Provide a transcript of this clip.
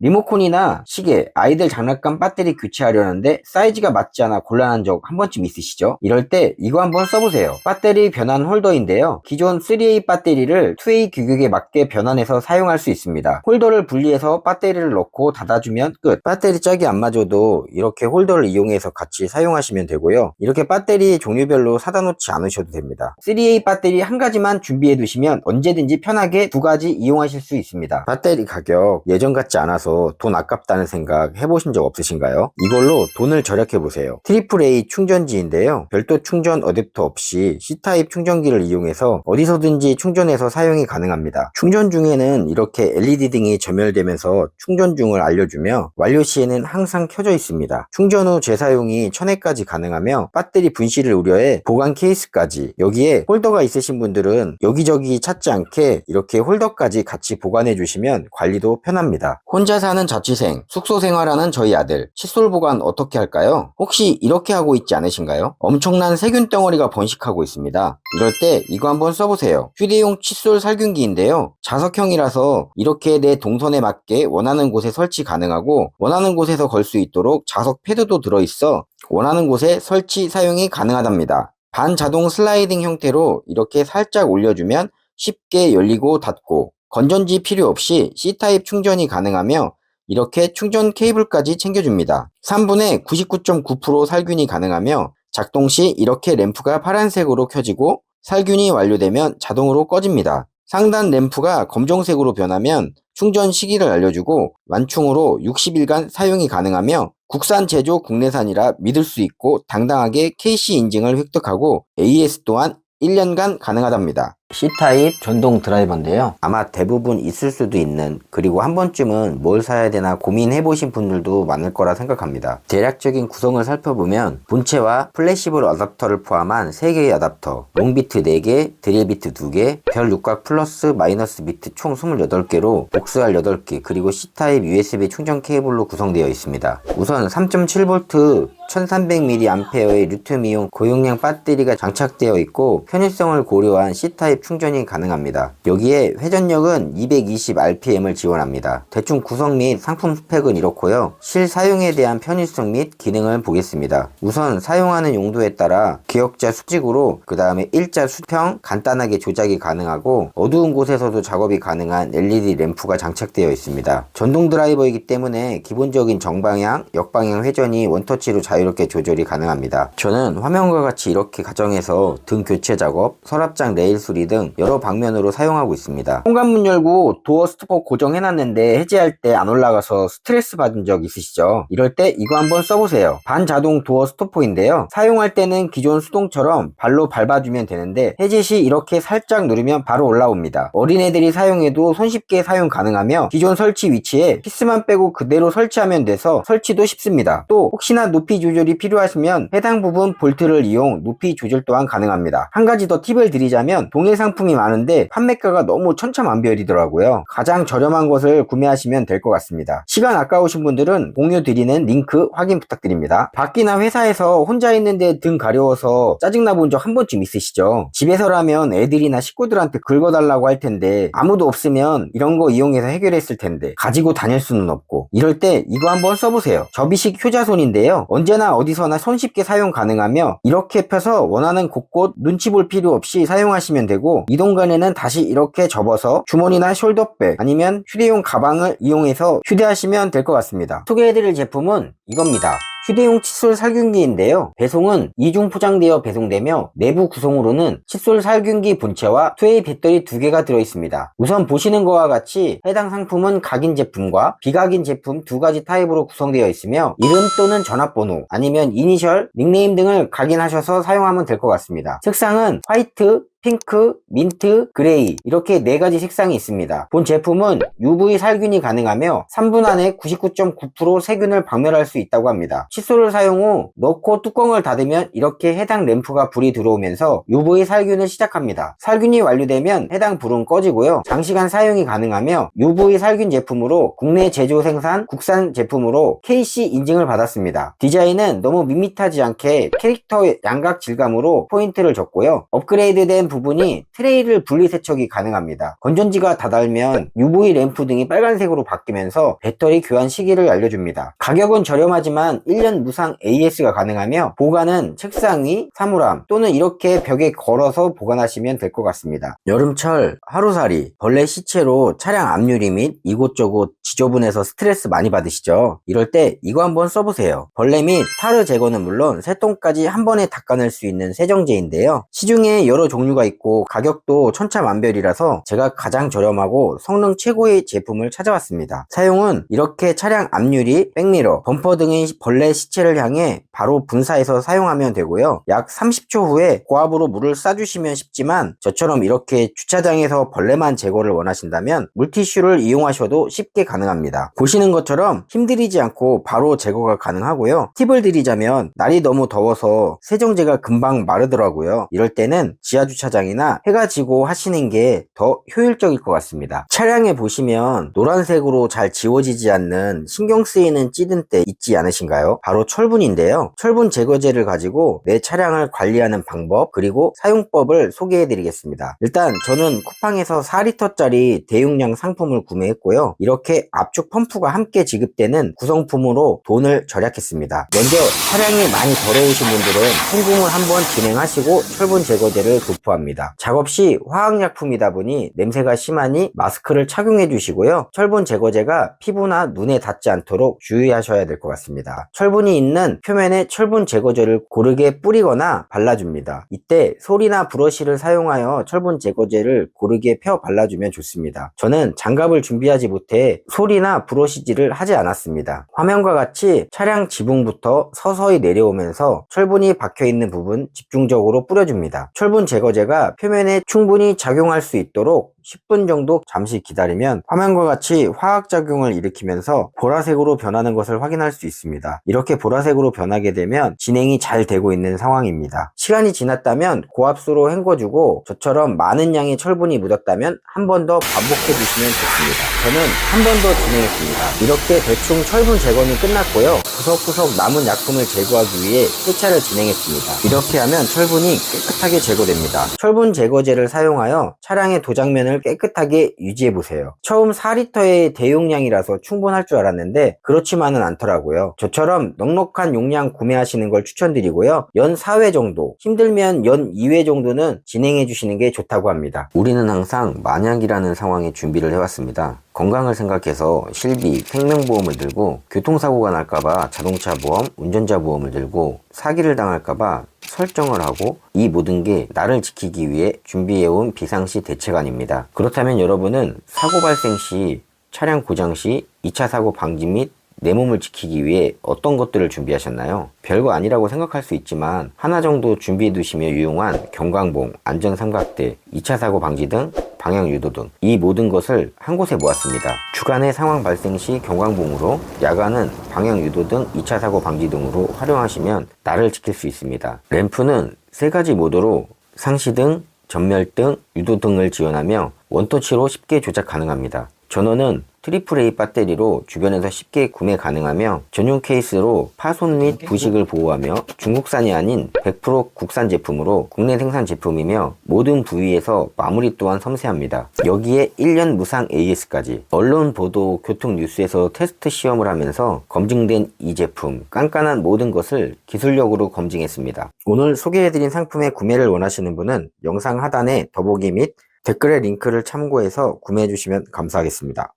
리모컨이나 시계, 아이들 장난감 배터리 교체하려는데 사이즈가 맞지 않아 곤란한 적 한 번쯤 있으시죠? 이럴 때 이거 한번 써보세요. 배터리 변환 홀더인데요. 기존 3A 배터리를 2A 규격에 맞게 변환해서 사용할 수 있습니다. 홀더를 분리해서 배터리를 넣고 닫아주면 끝. 배터리 짝이 안 맞아도 이렇게 홀더를 이용해서 같이 사용하시면 되고요. 이렇게 배터리 종류별로 사다 놓지 않으셔도 됩니다. 3A 배터리 한 가지만 준비해 두시면 언제든지 편하게 두 가지 이용하실 수 있습니다. 배터리 가격 예전 같지 않아서 돈 아깝다는 생각 해보신 적 없으신가요? 이걸로 돈을 절약해 보세요. 트리플 A 충전지인데요. 별도 충전 어댑터 없이 C타입 충전기를 이용해서 어디서든지 충전해서 사용이 가능합니다. 충전 중에는 이렇게 LED 등이 점열되면서 충전 중을 알려주며 완료 시에는 항상 켜져 있습니다. 충전 후 재사용이 1000회까지 가능하며 배터리 분실을 우려해 보관 케이스까지 여기에 홀더가 있으신 분들은 여기저기 찾지 않게 이렇게 홀더까지 같이 보관해 주시면 관리도 편합니다. 혼자 사는 자취생, 숙소 생활하는 저희 아들, 칫솔 보관 어떻게 할까요? 혹시 이렇게 하고 있지 않으신가요? 엄청난 세균 덩어리가 번식하고 있습니다. 이럴 때 이거 한번 써보세요. 휴대용 칫솔 살균기인데요. 자석형이라서 이렇게 내 동선에 맞게 원하는 곳에 설치 가능하고 원하는 곳에서 걸 수 있도록 자석 패드도 들어있어 원하는 곳에 설치 사용이 가능하답니다. 반자동 슬라이딩 형태로 이렇게 살짝 올려주면 쉽게 열리고 닫고 건전지 필요 없이 C타입 충전이 가능하며 이렇게 충전 케이블까지 챙겨줍니다. 3분의 99.9% 살균이 가능하며 작동 시 이렇게 램프가 파란색으로 켜지고 살균이 완료되면 자동으로 꺼집니다. 상단 램프가 검정색으로 변하면 충전 시기를 알려주고 완충으로 60일간 사용이 가능하며 국산 제조 국내산이라 믿을 수 있고 당당하게 KC 인증을 획득하고 AS 또한 1년간 가능하답니다. C타입 전동 드라이버인데요. 아마 대부분 있을 수도 있는 그리고 한 번쯤은 뭘 사야 되나 고민해 보신 분들도 많을 거라 생각합니다. 대략적인 구성을 살펴보면 본체와 플래시블 어댑터를 포함한 3개의 어댑터, 롱비트 4개, 드릴비트 2개, 별 육각 플러스 마이너스 비트 총 28개로 복수알 8개 그리고 C타입 USB 충전 케이블로 구성되어 있습니다. 우선 3.7V 1300mAh의 리튬이온 고용량 배터리가 장착되어 있고 편의성을 고려한 C타입 충전이 가능합니다. 여기에 회전력은 220rpm을 지원합니다. 대충 구성 및 상품 스펙은 이렇고요. 실사용에 대한 편의성 및 기능을 보겠습니다. 우선 사용하는 용도에 따라 기역자 수직으로 그 다음에 일자 수평 간단하게 조작이 가능하고 어두운 곳에서도 작업이 가능한 LED 램프가 장착되어 있습니다. 전동 드라이버이기 때문에 기본적인 정방향, 역방향 회전이 원터치로 자유롭게 조절이 가능합니다. 저는 화면과 같이 이렇게 가정해서 등 교체 작업, 서랍장 레일 수리 등 여러 방면으로 사용하고 있습니다. 현관문 열고 도어 스토퍼 고정해놨는데 해제할 때 안 올라가서 스트레스 받은 적 있으시죠? 이럴 때 이거 한번 써보세요. 반자동 도어 스토퍼인데요. 사용할 때는 기존 수동처럼 발로 밟아주면 되는데 해제 시 이렇게 살짝 누르면 바로 올라옵니다. 어린애들이 사용해도 손쉽게 사용 가능하며 기존 설치 위치에 피스만 빼고 그대로 설치하면 돼서 설치도 쉽습니다. 또 혹시나 높이 조절이 필요하시면 해당 부분 볼트를 이용 높이 조절 또한 가능합니다. 한 가지 더 팁을 드리자면 동일 상품이 많은데 판매가가 너무 천차만별이더라고요. 가장 저렴한 것을 구매하시면 될 것 같습니다. 시간 아까우신 분들은 공유 드리는 링크 확인 부탁드립니다. 밖이나 회사에서 혼자 있는데 등 가려워서 짜증나 본 적 한 번쯤 있으시죠? 집에서라면 애들이나 식구들한테 긁어달라고 할 텐데 아무도 없으면 이런 거 이용해서 해결했을 텐데 가지고 다닐 수는 없고 이럴 때 이거 한번 써보세요. 접이식 효자손인데요. 언제나 어디서나 손쉽게 사용 가능하며 이렇게 펴서 원하는 곳곳 눈치 볼 필요 없이 사용하시면 되고 이동간에는 다시 이렇게 접어서 주머니나 숄더백 아니면 휴대용 가방을 이용해서 휴대하시면 될 것 같습니다. 소개해드릴 제품은 이겁니다. 휴대용 칫솔 살균기인데요. 배송은 이중 포장되어 배송되며 내부 구성으로는 칫솔 살균기 본체와 2A 배터리 두 개가 들어있습니다. 우선 보시는 것과 같이 해당 상품은 각인 제품과 비각인 제품 두 가지 타입으로 구성되어 있으며 이름 또는 전화번호 아니면 이니셜, 닉네임 등을 각인하셔서 사용하면 될 것 같습니다. 색상은 화이트, 핑크, 민트, 그레이 이렇게 네 가지 색상이 있습니다. 본 제품은 UV 살균이 가능하며 3분 안에 99.9% 세균을 박멸할 수 있다고 합니다. 칫솔을 사용 후 넣고 뚜껑을 닫으면 이렇게 해당 램프가 불이 들어오면서 UV 살균을 시작합니다. 살균이 완료되면 해당 불은 꺼지고요. 장시간 사용이 가능하며 UV 살균 제품으로 국내 제조 생산 국산 제품으로 KC 인증을 받았습니다. 디자인은 너무 밋밋하지 않게 캐릭터 양각 질감으로 포인트를 줬고요. 업그레이드된 부분이 트레이를 분리 세척이 가능합니다. 건전지가 닫알면 UV 램프 등이 빨간색으로 바뀌면서 배터리 교환 시기를 알려줍니다. 가격은 저렴하지만 1년 무상 AS가 가능하며 보관은 책상 위, 사물함 또는 이렇게 벽에 걸어서 보관하시면 될 것 같습니다. 여름철 하루살이 벌레 시체로 차량 앞유리 및 이곳저곳 지저분해서 스트레스 많이 받으시죠? 이럴 때 이거 한번 써보세요. 벌레 및 타르 제거는 물론 새똥까지 한 번에 닦아낼 수 있는 세정제인데요. 시중에 여러 종류가 있고 가격도 천차만별이라서 제가 가장 저렴하고 성능 최고의 제품을 찾아왔습니다. 사용은 이렇게 차량 앞유리, 백미러, 범퍼 등의 벌레 시체를 향해 바로 분사해서 사용하면 되고요. 약 30초 후에 고압으로 물을 쏴주시면 쉽지만 저처럼 이렇게 주차장에서 벌레만 제거를 원하신다면 물티슈를 이용하셔도 쉽게 가능합니다. 보시는 것처럼 힘들이지 않고 바로 제거가 가능하고요. 팁을 드리자면 날이 너무 더워서 세정제가 금방 마르더라고요. 이럴 때는 지하주차장이나 해가 지고 하시는 게 더 효율적일 것 같습니다. 차량에 보시면 노란색으로 잘 지워지지 않는 신경 쓰이는 찌든 때 있지 않으신가요? 바로 철분인데요. 철분 제거제를 가지고 내 차량을 관리하는 방법 그리고 사용법을 소개해 드리겠습니다. 일단 저는 쿠팡에서 4리터짜리 대용량 상품을 구매했고요. 이렇게 압축 펌프가 함께 지급되는 구성품으로 돈을 절약했습니다. 먼저 차량이 많이 더러우신 분들은 송금을 한번 진행하시고 철분 제거제를 도포합니다. 작업 시 화학약품이다 보니 냄새가 심하니 마스크를 착용해 주시고요. 철분 제거제가 피부나 눈에 닿지 않도록 주의하셔야 될 것 같습니다. 철 분이 있는 표면에 철분 제거제를 고르게 뿌리거나 발라줍니다. 이때 솔이나 브러쉬를 사용하여 철분 제거제를 고르게 펴 발라주면 좋습니다. 저는 장갑을 준비하지 못해 솔이나 브러쉬질을 하지 않았습니다. 화면과 같이 차량 지붕부터 서서히 내려오면서 철분이 박혀 있는 부분 집중적으로 뿌려줍니다. 철분 제거제가 표면에 충분히 작용할 수 있도록 10분 정도 잠시 기다리면 화면과 같이 화학작용을 일으키면서 보라색으로 변하는 것을 확인할 수 있습니다. 이렇게 보라색으로 변하게 되면 진행이 잘 되고 있는 상황입니다. 시간이 지났다면 고압수로 헹궈주고 저처럼 많은 양의 철분이 묻었다면 한 번 더 반복해 주시면 좋습니다. 저는 한 번 더 진행했습니다. 이렇게 대충 철분 제거는 끝났고요. 구석구석 남은 약품을 제거하기 위해 세차를 진행했습니다. 이렇게 하면 철분이 깨끗하게 제거됩니다. 철분 제거제를 사용하여 차량의 도장면 을 깨끗하게 유지해 보세요. 처음 4리터의 대용량이라서 충분할 줄 알았는데 그렇지만은 않더라고요. 저처럼 넉넉한 용량 구매하시는 걸 추천드리고요. 연 4회 정도, 힘들면 연 2회 정도는 진행해 주시는 게 좋다고 합니다. 우리는 항상 만약이라는 상황에 준비를 해왔습니다. 건강을 생각해서 실비, 생명보험을 들고 교통사고가 날까봐 자동차 보험, 운전자 보험을 들고 사기를 당할까봐 설정을 하고 이 모든 게 나를 지키기 위해 준비해온 비상시 대책안입니다. 그렇다면 여러분은 사고 발생 시, 차량 고장 시, 2차 사고 방지 및내 몸을 지키기 위해 어떤 것들을 준비하셨나요? 별거 아니라고 생각할 수 있지만 하나 정도 준비해 두시면 유용한 경광봉, 안전삼각대, 2차 사고 방지 등 방향 유도 등 이 모든 것을 한 곳에 모았습니다. 주간의 상황 발생 시 경광봉으로 야간은 방향 유도 등 2차 사고 방지 등으로 활용하시면 나를 지킬 수 있습니다. 램프는 세 가지 모드로 상시등, 전멸등, 유도등을 지원하며 원터치로 쉽게 조작 가능합니다. 전원은 트리플 A 배터리로 주변에서 쉽게 구매 가능하며 전용 케이스로 파손 및 부식을 보호하며 중국산이 아닌 100% 국산 제품으로 국내 생산 제품이며 모든 부위에서 마무리 또한 섬세합니다. 여기에 1년 무상 AS까지 언론 보도 교통 뉴스에서 테스트 시험을 하면서 검증된 이 제품 깐깐한 모든 것을 기술력으로 검증했습니다. 오늘 소개해드린 상품의 구매를 원하시는 분은 영상 하단에 더보기 및 댓글의 링크를 참고해서 구매해 주시면 감사하겠습니다.